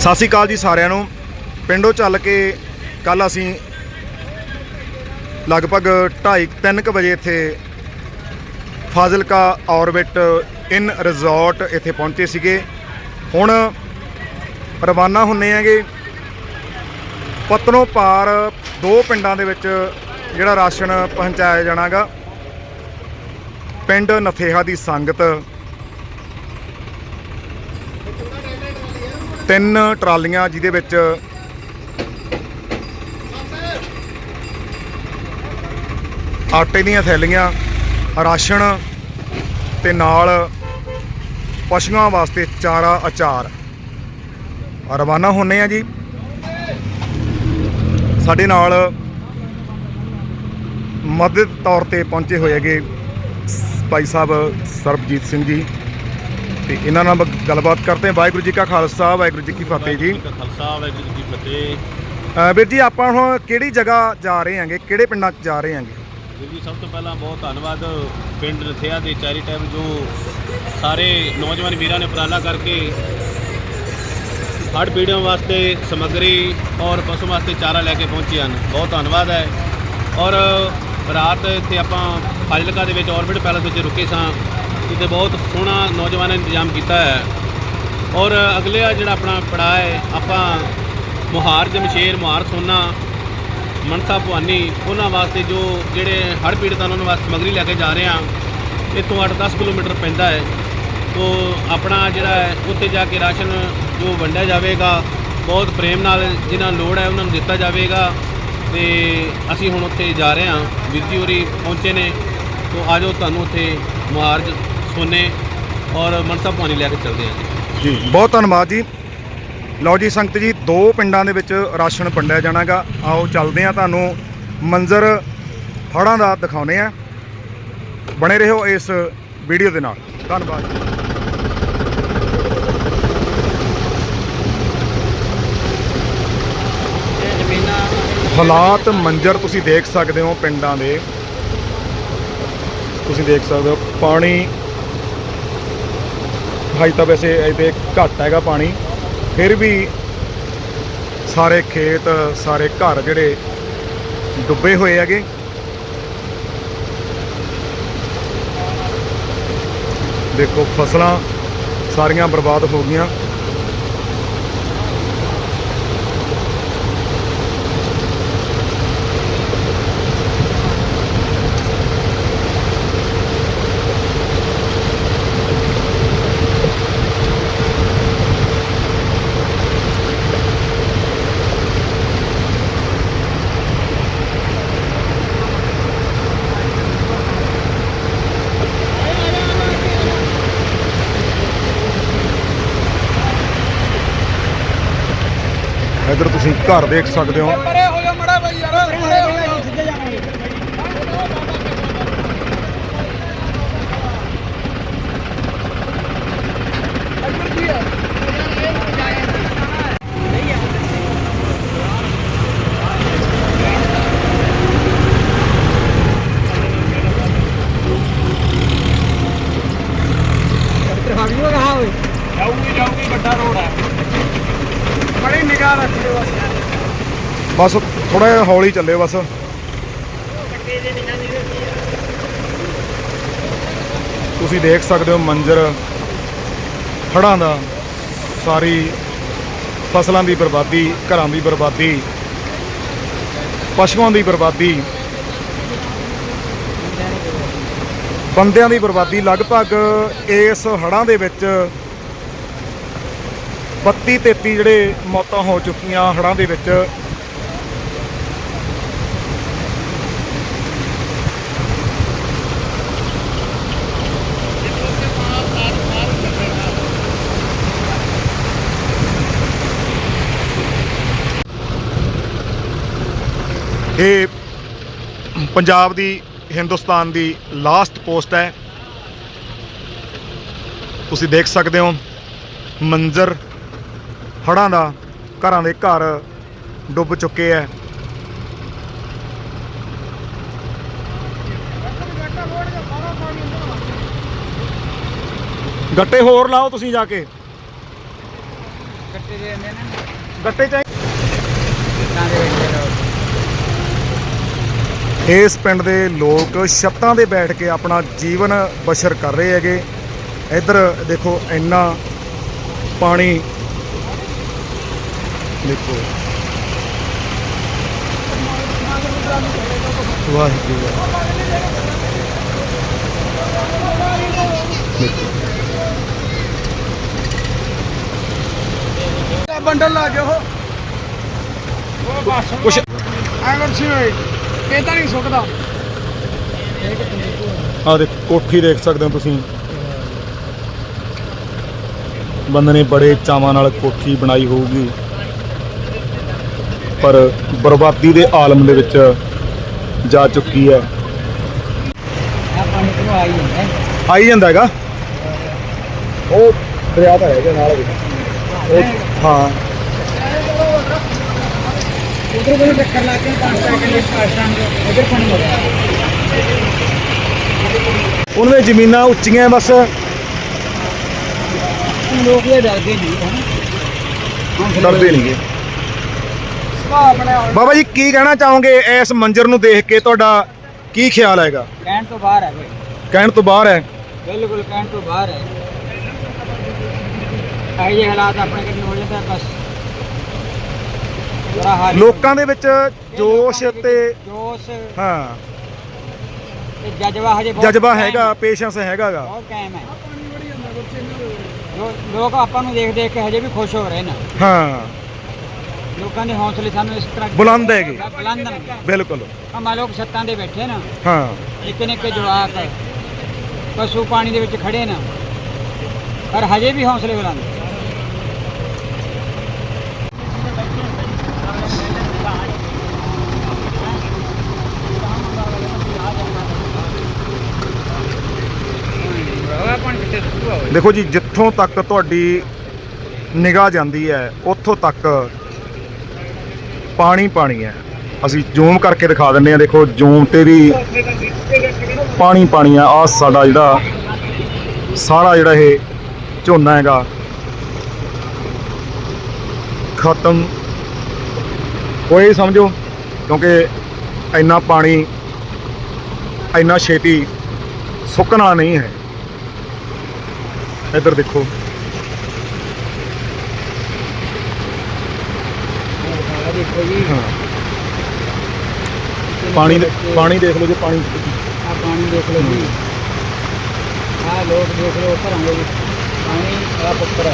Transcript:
ਸਤਿ ਸ਼੍ਰੀ ਅਕਾਲ ਜੀ ਸਾਰਿਆਂ ਨੂੰ। ਪਿੰਡੋਂ ਚੱਲ ਕੇ ਕੱਲ ਅਸੀਂ ਲਗਭਗ 2:30 3 ਵਜੇ ਇੱਥੇ ਫਾਜ਼ਿਲਕਾ ਔਰਬਿਟ ਇਨ ਰਿਜ਼ੋਰਟ ਇੱਥੇ ਪਹੁੰਚੇ ਸੀਗੇ। ਹੁਣ ਰਵਾਨਾ ਹੁੰਨੇ ਆਂਗੇ ਪਤਨੋਂ ਪਾਰ ਦੋ ਪਿੰਡਾਂ ਦੇ ਵਿੱਚ ਜਿਹੜਾ ਰਾਸ਼ਨ ਪਹੁੰਚਾਇਆ ਜਾਣਾਗਾ। ਪਿੰਡ ਨਥੇਹਾ ਦੀ ਸੰਗਤ ਤਿੰਨ ਟਰਾਲੀਆਂ ਜਿਹਦੇ ਵਿੱਚ ਆਟੇ ਦੀਆਂ ਥੈਲੀਆਂ, ਰਾਸ਼ਨ ਤੇ ਨਾਲ ਪਸ਼ੂਆਂ ਵਾਸਤੇ ਚਾਰਾ ਅਚਾਰ। ਰਵਾਨਾ ਹੁੰਨੇ ਆ ਜੀ। ਸਾਡੇ ਨਾਲ ਮਦਦ ਤੌਰ ਤੇ ਪਹੁੰਚੇ ਹੋਏ ਹੈਗੇ ਭਾਈ ਸਾਹਿਬ ਸਰਬਜੀਤ ਸਿੰਘ ਜੀ। ਤੇ ਇਹਨਾਂ ਨਾਲ ਗੱਲਬਾਤ ਕਰਦੇ ਹਾਂ। ਵਾਹਿਗੁਰੂ ਜੀ ਕਾ ਖਾਲਸਾ ਵਾਹਿਗੁਰੂ ਜੀ ਕੀ ਫਤਿਹ ਜੀ। ਖਾਲਸਾ ਵਾਹਿਗੁਰੂ ਜੀ ਕੀ ਫਤਿਹ। ਵੀਰ ਜੀ ਆਪਾਂ ਹੁਣ ਕਿਹੜੀ ਜਗ੍ਹਾ ਜਾ ਰਹੇ ਹਾਂਗੇ? ਕਿਹੜੇ ਪਿੰਡਾਂ 'ਚ ਜਾ ਰਹੇ ਹਾਂਗੇ? ਵੀਰ ਜੀ ਸਭ ਤੋਂ ਪਹਿਲਾਂ ਬਹੁਤ ਧੰਨਵਾਦ ਪਿੰਡ ਰਥਿਆ ਦੇ ਚੈਰੀਟੇਬਲ ਜੋ ਸਾਰੇ ਨੌਜਵਾਨ ਵੀਰਾਂ ਨੇ ਉਪਰਾਲਾ ਕਰਕੇ ਹੜ੍ਹ ਪੀੜ੍ਹੀਆਂ ਵਾਸਤੇ ਸਮੱਗਰੀ ਔਰ ਪਸ਼ੂ ਵਾਸਤੇ ਚਾਰਾ ਲੈ ਕੇ ਪਹੁੰਚੇ ਹਨ। ਬਹੁਤ ਧੰਨਵਾਦ ਹੈ। ਔਰ ਰਾਤ ਇੱਥੇ ਆਪਾਂ ਫਾਜ਼ਿਲਕਾ ਦੇ ਵਿੱਚ ਔਰਬਿਟ ਪੈਲਸ ਵਿੱਚ ਰੁਕੇ ਸਾਂ। ਜਿੱਥੇ ਬਹੁਤ ਸੋਹਣਾ ਨੌਜਵਾਨਾਂ ਨੇ ਇੰਤਜ਼ਾਮ ਕੀਤਾ ਹੈ। ਔਰ ਅਗਲੇ ਆ ਜਿਹੜਾ ਆਪਣਾ ਪੜਾਅ ਹੈ, ਆਪਾਂ ਮੁਹਾਰ ਜਮਸ਼ੇਰ ਮੁਹਾਰ ਸੋਨਾ, ਮਨਸਾ ਭਵਾਨੀ, ਉਹਨਾਂ ਵਾਸਤੇ ਜੋ ਜਿਹੜੇ ਹੜ੍ਹ ਪੀੜਤਾਂ ਉਹਨਾਂ ਵਾਸਤੇ ਸਮੱਗਰੀ ਲੈ ਕੇ ਜਾ ਰਹੇ ਹਾਂ ਇੱਥੋਂ 8-10 ਕਿਲੋਮੀਟਰ ਪੈਂਦਾ ਹੈ। ਤੋ ਆਪਣਾ ਜਿਹੜਾ ਹੈ, ਉੱਥੇ ਜਾ ਕੇ ਰਾਸ਼ਨ ਜੋ ਵੰਡਿਆ ਜਾਵੇਗਾ, ਬਹੁਤ ਪ੍ਰੇਮ ਨਾਲ ਜਿਨ੍ਹਾਂ ਲੋੜ ਹੈ ਉਹਨਾਂ ਨੂੰ ਦਿੱਤਾ ਜਾਵੇਗਾ। ਤੇ ਅਸੀਂ ਹੁਣ ਉੱਥੇ ਜਾ ਰਹੇ ਹਾਂ। ਵੀਰ ਜੀ ਹੋਰੀ ਪਹੁੰਚੇ ਨੇ, ਤੋ ਆਜੋ ਤੁਹਾਨੂੰ ਉੱਥੇ ਮੁਹਾਰਜ ਸੋਨੇ ਔਰ ਮਨਸਾ ਭਵਾਨੀ ਲੈ ਕੇ ਚੱਲਦੇ ਹਾਂ ਜੀ। ਜੀ ਬਹੁਤ ਧੰਨਵਾਦ ਜੀ। ਲਓ ਜੀ, ਸੰਗਤ ਜੀ, ਦੋ ਪਿੰਡਾਂ ਦੇ ਵਿੱਚ ਰਾਸ਼ਨ ਵੰਡਿਆ ਜਾਣਾਗਾ। ਆਓ, ਚੱਲਦੇ ਆ ਤੁਹਾਨੂੰ ਮੰਜ਼ਰ ਹੜ੍ਹਾਂ ਦਾ ਦਿਖਾਉਨੇ ਆ ਬਣੇ ਰਹੋ ਇਸ ਵੀਡੀਓ ਦੇ ਨਾਲ। ਧੰਨਵਾਦ ਜੀ। ਹਾਲਾਤ, ਮੰਜ਼ਰ ਤੁਸੀਂ ਦੇਖ ਸਕਦੇ ਹੋ ਪਿੰਡਾਂ ਦੇ। ਤੁਸੀਂ ਦੇਖ ਸਕਦੇ ਹੋ, ਪਾਣੀ ਹਾਈ ਤਾਂ ਵੈਸੇ ਇਹਦੇ ਘੱਟ ਹੈਗਾ ਪਾਣੀ। ਫਿਰ ਵੀ ਸਾਰੇ ਖੇਤ, ਸਾਰੇ ਘਰ ਜਿਹੜੇ ਡੁੱਬੇ ਹੋਏ ਹੈਗੇ। ਦੇਖੋ ਫਸਲਾਂ ਸਾਰੀਆਂ ਬਰਬਾਦ ਹੋ ਗਈਆਂ। ਇੱਧਰ ਤੁਸੀਂ ਘਰ ਦੇਖ ਸਕਦੇ ਹੋ ਪਰੇ ਹੋ ਜਾ ਮੜਾ ਬਈ ਯਾਰ ਪਰੇ ਹੋ ਜਾ ਸਿੱਧੇ ਜਾਵਾਂਗੇ ਜਾਊਗੀ ਜਾਊਗੀ ਵੱਡਾ ਰੋਡ ਹੈ ਬੜੀ ਨਿਗਾਹ ਰੱਖਿਓ ਬਸ ਬਸ ਥੋੜਾ ਜਿਹਾ ਹੌਲੀ ਚੱਲਿਓ ਬਸ। ਤੁਸੀਂ ਦੇਖ ਸਕਦੇ ਹੋ ਮੰਜ਼ਰ, ਹੜ੍ਹਾਂ ਦਾ, ਸਾਰੀ ਫਸਲਾਂ ਦੀ ਬਰਬਾਦੀ, ਘਰਾਂ ਦੀ ਬਰਬਾਦੀ, ਪਸ਼ੂਆਂ ਦੀ ਬਰਬਾਦੀ, ਬੰਦਿਆਂ ਦੀ ਬਰਬਾਦੀ। ਲਗਭਗ ਇਸ ਹੜ੍ਹਾਂ ਦੇ ਵਿੱਚ 32 33 ਜਿਹੜੇ ਮੌਤਾਂ ਹੋ ਚੁੱਕੀਆਂ ਹੜ੍ਹਾਂ ਦੇ ਵਿੱਚ। ਇਹ ਪੰਜਾਬ ਦੀ ਹਿੰਦੁਸਤਾਨ ਦੀ ਲਾਸਟ ਪੋਸਟ ਹੈ। ਤੁਸੀਂ ਦੇਖ ਸਕਦੇ ਹੋ ਮੰਜ਼ਰ ਹੜ੍ਹਾਂ ਦਾ ਘਰਾਂ ਦੇ ਘਰ ਡੁੱਬ ਚੁੱਕੇ ਹੈ। ਗੱਟੇ ਹੋਰ ਲਾਓ ਤੁਸੀਂ ਜਾ ਕੇ। ਗੱਟੇ ਦੇ ਨੇ। ਗੱਟੇ ਚਾਹੀ ਤਾਂ ਦੇ ਵਿੱਚ। ਲੋਕ ਇਸ ਪਿੰਡ ਦੇ ਲੋਕ ਛੱਤਾਂ ਦੇ ਬੈਠ ਕੇ ਆਪਣਾ ਜੀਵਨ ਬਸ਼ਰ ਕਰ ਰਹੇ ਹੈਗੇ। ਇੱਧਰ ਦੇਖੋ ਇੰਨਾ ਪਾਣੀ। ਦੇਖੋ। ਵਾਹਿਗੁਰੂ। ਬੰਡਲ ਲਾ ਕੇ ਉਹ ਉਹ ਬਸ ਕੁਛ ਐਵੇਂ ਸੀ ਹੋਏ ਇਹ ਤਾਂ ਨਹੀਂ ਸੁੱਕਦਾ। ਆ ਦੇ ਕੋਠੀ ਦੇਖ ਸਕਦੇ ਹੋ ਤੁਸੀਂ। ਬੰਦੇ ਨੇ ਬੜੇ ਚਾਵਾਂ ਨਾਲ ਕੋਠੀ ਬਣਾਈ ਹੋਊਗੀ। ਪਰ ਬਰਬਾਦੀ ਦੇ ਆਲਮ ਦੇ ਵਿੱਚ ਜਾ ਚੁੱਕੀ ਹੈ। ਆਈ ਜਾਂਦਾ ਆਈ ਜਾਂਦਾ ਹੈਗਾ। ਉਹ ਦਰਿਆ ਤਾਂ ਹੈਗਾ ਨਾਲ ਵੀ ਉਹ ਹਾਂ। ਨਹੀਂਗੇ ਸੁਭਾਅ ਬਣਿਆ ਹੋਇਆ ਬਾਬਾ ਜੀ ਕੀ ਕਹਿਣਾ ਚਾਹੋਗੇ ਇਸ ਮੰਜ਼ਰ ਨੂੰ ਦੇਖ ਕੇ? ਤੁਹਾਡਾ ਕੀ ਖਿਆਲ ਹੈਗਾ? ਕਹਿਣ ਤੋਂ ਬਾਹਰ ਹੈ ਕਹਿਣ ਤੋਂ ਬਾਹਰ ਹੈ। ਬਿਲਕੁਲ ਕਹਿਣ ਤੋਂ ਬਾਹਰ ਹੈ। ਇਹ ਹਾਲਾਤ ਆਪਣੇ ਕੋਲ ਹੋ ਜਾਂਦਾ ਬਸ ਲੋਕਾਂ ਦੇ ਵਿੱਚ ਜੋਸ਼ ਤੇ ਜੋਸ਼। ਹਾਂ। ਤੇ ਜਜ਼ਬਾ ਹਜੇ ਬਹੁਤ ਜਜ਼ਬਾ ਕਾਇਮ ਹੈਗਾ ਹੈ। ਪੇਸ਼ੈਂਸ ਹੈਗਾਗਾ ਬਹੁਤ ਕਾਇਮ ਹੈ। ਜੋ ਲੋਕ ਆਪਾਂ ਨੂੰ ਦੇਖ ਦੇਖ ਕੇ ਹਜੇ ਵੀ ਖੁਸ਼ ਹੋ ਰਹੇ ਨੇ। ਹਾਂ। ਲੋਕਾਂ ਦੇ ਹੌਸਲੇ ਸਾਨੂੰ ਇਸ ਤਰ੍ਹਾਂ ਬੁਲੰਦ ਹੈਗੇ। ਬੁਲੰਦ ਨੇ। ਬਿਲਕੁਲ। ਆਮਾ ਲੋਕ ਛੱਤਾਂ ਦੇ ਬੈਠੇ ਨਾ। ਹਾਂ। ਨਿੱਕੇ ਨਿੱਕੇ ਜਵਾਕ ਪਸ਼ੂ ਪਾਣੀ ਦੇ ਵਿੱਚ ਖੜੇ ਨਾ। ਪਰ ਹਜੇ ਵੀ ਹੌਸਲੇ ਬੁਲੰਦ ਦੇਖੋ ਜੀ, ਜਿੱਥੋਂ ਤੱਕ ਤੁਹਾਡੀ ਨਿਗਾਹ ਜਾਂਦੀ ਹੈ, ਉੱਥੋਂ ਤੱਕ ਪਾਣੀ ਪਾਣੀ ਹੈ। ਅਸੀਂ ਜ਼ੂਮ ਕਰਕੇ ਦਿਖਾ ਦਿੰਦੇ ਆ ਦੇਖੋ, ਜ਼ੂਮ ਤੇ ਵੀ ਪਾਣੀ ਪਾਣੀ ਆ ਆ ਸਾਡਾ ਜਿਹੜਾ, ਸਾਰਾ ਜਿਹੜਾ ਇਹ ਝੋਨਾ ਹੈਗਾ, ਖਤਮ। ਕੋਈ ਸਮਝੋ, ਕਿਉਂਕਿ ਇੰਨਾ ਪਾਣੀ, ਇੰਨਾ ਛੇਤੀ ਸੁੱਕਣਾ ਨਹੀਂ ਹੈ। ਇੱਧਰ ਦੇਖੋ। ਆਹ ਦੇਖੋ ਜੀ ਹਾਂ। ਪਾਣੀ ਦੇ- ਪਾਣੀ ਦੇਖ ਲਓ ਜੇ ਪਾਣੀ ਆ ਪਾਣੀ ਦੇਖ ਲਓ ਜੀ। ਆ ਲੋਕ ਦੇਖ ਲਓ ਦੇ ਵਿੱਚ। ਪਾਣੀ ਆ। ਪੱਤਰ